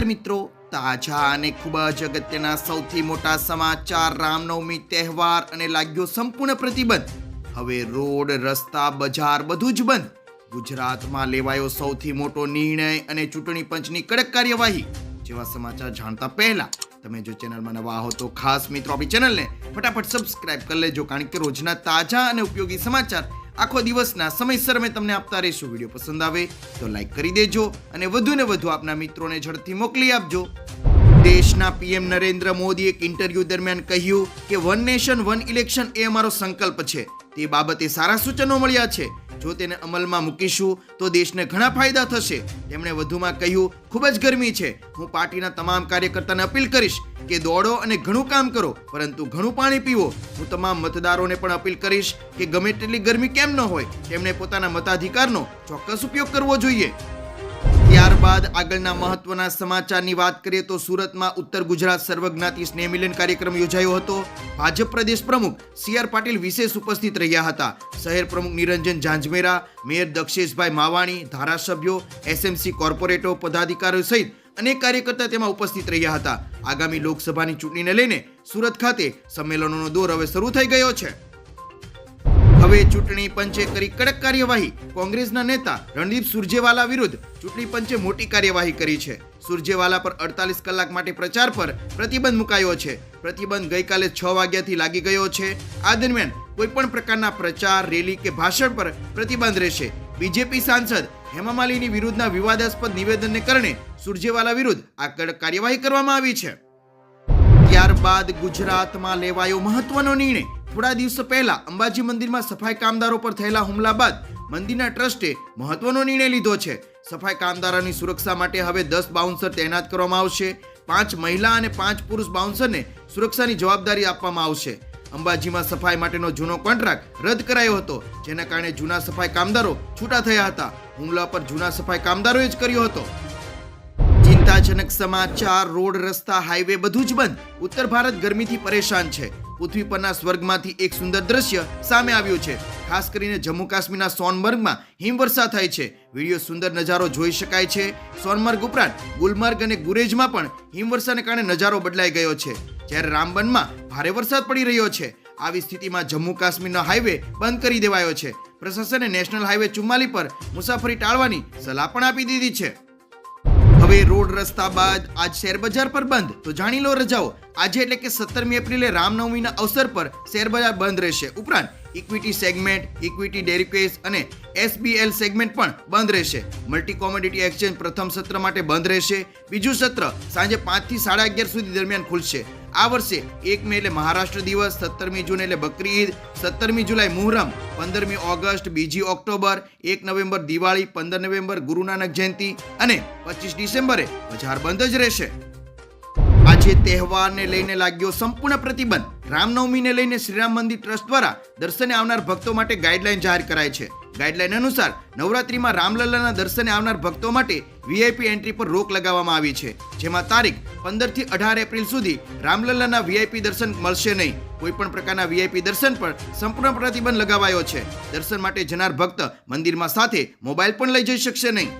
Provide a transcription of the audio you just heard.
નમસ્કાર મિત્રો. તાજા અને ખૂબ જ અગત્યના સૌથી મોટા સમાચાર, રામનવમી તહેવાર અને લાગ્યો સંપૂર્ણ પ્રતિબંધ. હવે રોડ, રસ્તા, બજાર બધું જ બંધ. ગુજરાતમાં લેવાયો સૌથી મોટો નિર્ણય અને ચૂંટણી પંચની કડક કાર્યવાહી. જેવા સમાચાર જાણતા પહેલા તમે જો ચેનલમાં નવા હો તો ખાસ મિત્રો આપણી ચેનલને ફટાફટ સબસ્ક્રાઇબ કરી લેજો, કારણ કે રોજના તાજા અને ઉપયોગી સમાચાર આખો દિવસના સમયસર અમે તમને આપતા રહીશું. વીડિયો પસંદ આવે તો લાઈક કરી દેજો અને વધુ ને વધુ આપના મિત્રોને ઝડપથી મોકલી આપજો. દેશના પીએમ નરેન્દ્ર મોદીએ એક ઇન્ટરવ્યુ દરમિયાન કહ્યું કે વન નેશન વન ઇલેક્શન એ અમારો સંકલ્પ છે. તે બાબતે સારા સૂચનો મળ્યા છે. જો તેને અમલમાં મૂકીશું, તો દેશને ઘણા ફાયદા થશે. તેમણે વધુમાં કહ્યું, ખૂબ જ ગરમી છે. હું પાર્ટીના તમામ કાર્યકર્તાને અપીલ કરીશ કે દોડો અને ઘણું કામ કરો, પરંતુ ઘણું પાણી પીવો. હું તમામ મતદારોને પણ અપીલ કરીશ કે ગમે તેટલી ગરમી કેમ ન હોય, તેમણે પોતાના મતાધિકારનો ચોક્કસ ઉપયોગ કરવો જોઈએ. ત્યારબાદ આગળના મહત્વના સમાચારની વાત કરીએ તો સુરતમાં ઉત્તર ગુજરાત સર્વજ્ઞાતિ સ્નેહમિલન કાર્યક્રમ યોજાયો હતો. ભાજપ પ્રદેશ પ્રમુખ સી આર પાટીલ વિશેષ ઉપસ્થિત રહ્યા હતા. શહેર પ્રમુખ નિરંજન ઝાંઝમેરા, મેયર દક્ષેશભાઈ માવાણી, ધારાસભ્યો, એસએમસી કોર્પોરેટરો, પદાધિકારીઓ સહિત અનેક કાર્યકર્તા તેમાં ઉપસ્થિત રહ્યા હતા. આગામી લોકસભાની ચૂંટણીને લઈને સુરત ખાતે સંમેલનોનો દોર હવે શરૂ થઈ ગયો છે. હવે ચૂંટણી પંચે કરી કડક કાર્યવાહી. કોંગ્રેસના નેતા રણદીપ સુરજેવાલા વિરુદ્ધ ચૂંટણી પંચે મોટી કાર્યવાહી કરી છે. સુરજેવાલા પર અડતાલીસ કલાક માટે પ્રચાર પર પ્રતિબંધ મુકાયો છે. પ્રતિબંધ ગઈકાલે છ વાગ્યાથી લાગી ગયો છે. આ દરમિયાન કોઈપણ પ્રકારના પ્રચાર, રેલી કે ભાષણ પર પ્રતિબંધ રહેશે. બીજેપી સાંસદ હેમામાલીની વિરુદ્ધના વિવાદાસ્પદ નિવેદનને કારણે સુરજેવાલા વિરુદ્ધ આ કડક કાર્યવાહી કરવામાં આવી છે. ત્યારબાદ ગુજરાતમાં લેવાયો મહત્વનો નિર્ણય. થોડા દિવસો પહેલા અંબાજી મંદિરમાં સફાઈ કામદારો પર થયેલા હુમલા બાદ મંદિરના ટ્રસ્ટે મહત્વનો નિર્ણય લીધો છે. સફાઈ કામદારોની સુરક્ષા માટે હવે દસ બાઉન્સર તૈનાત કરવામાં આવશે. પાંચ મહિલા અને પાંચ પુરુષ બાઉન્સરને સુરક્ષાની જવાબદારી આપવામાં આવશે. અંબાજીમાં સફાઈ માટેનો જૂનો કોન્ટ્રાક્ટ રદ કરાયો હતો, જેના કારણે જૂના સફાઈ કામદારો છૂટા થયા હતા. હુમલા પર જૂના સફાઈ કામદારોએ જ કર્યો હતો. ચિંતાજનક સમાચાર, રોડ, રસ્તા, હાઈવે બધું જ બંધ. ઉત્તર ભારત ગરમીથી પરેશાન છે. પૃથ્વી પરના સ્વર્ગમાંથી એક સુંદર દ્રશ્ય સામે આવ્યું છે. ખાસ કરીને જમ્મુ કાશ્મીરના સોનમર્ગમાં હિમવર્ષા થાય છે. વીડિયો સુંદર નજારો જોઈ શકાય છે. સોનમર્ગ ઉપરાંત ગુલમર્ગ અને ગુરેજમાં પણ હિમવર્ષાને કારણે નજારો બદલાઈ ગયો છે. જ્યારે રામબનમાં ભારે વરસાદ પડી રહ્યો છે. આવી સ્થિતિમાં જમ્મુ કાશ્મીરનો હાઈવે બંધ કરી દેવાયો છે. પ્રશાસને નેશનલ હાઈવે ચુમ્માલી પર મુસાફરી ટાળવાની સલાહ પણ આપી દીધી છે. હવે રોડ રસ્તા બાદ આજ શેર બજાર પર બંધ. તો જાણી લો રજાઓ. આજે એટલે કે સત્તરમી એપ્રિલે રામનવમીના અવસર પર શેર બજાર બંધ રહેશે. ઉપરાંત ઇક્વિટી સેગમેન્ટ ઇક્વિટી ડેરિવેટિવ્સ અને એસબીએલ સેગમેન્ટ પણ બંધ રહેશે. મલ્ટી કોમોડિટી એક્સચેન્જ પ્રથમ સત્ર માટે બંધ રહેશે. બીજું સત્ર સાંજે પાંચથી સાડા અગિયાર સુધી દરમિયાન ખુલશે. આ વર્ષે એક મે એટલે મહારાષ્ટ્ર દિવસ, સત્તરમી જૂન એટલે બકરી ઈદ, સત્તરમી જુલાઈ મુહરમ પંદરમી ઓગસ્ટ, બીજી ઓક્ટોબર, એક નવેમ્બર દિવાળી, પંદર નવેમ્બર ગુરુ નાનક જયંતિ અને પચીસ ડિસેમ્બરે બજાર બંધ જ રહેશે. આજે તહેવારને લઈને લાગ્યો સંપૂર્ણ પ્રતિબંધ. રામનવમીને લઈને શ્રીરામ મંદિર ટ્રસ્ટ દ્વારા દર્શને આવનાર ભક્તો માટે ગાઈડલાઈન જાહેર કરાય છે. ગાઈડલાઈન અનુસાર નવરાત્રીમાં રામલલ્લાના દર્શને આવનાર ભક્તો માટે વીઆઈપી એન્ટ્રી પર રોક લગાવવામાં આવી છે. જેમાં તારીખ પંદરથી અઢાર એપ્રિલ સુધી રામલલ્લાના વીઆઈપી દર્શન મળશે નહીં. કોઈ પણ પ્રકારના વીઆઈપી દર્શન પર સંપૂર્ણ પ્રતિબંધ લગાવાયો છે. દર્શન માટે જનાર ભક્ત મંદિરમાં સાથે મોબાઈલ પણ લઈ જઈ શકશે નહીં.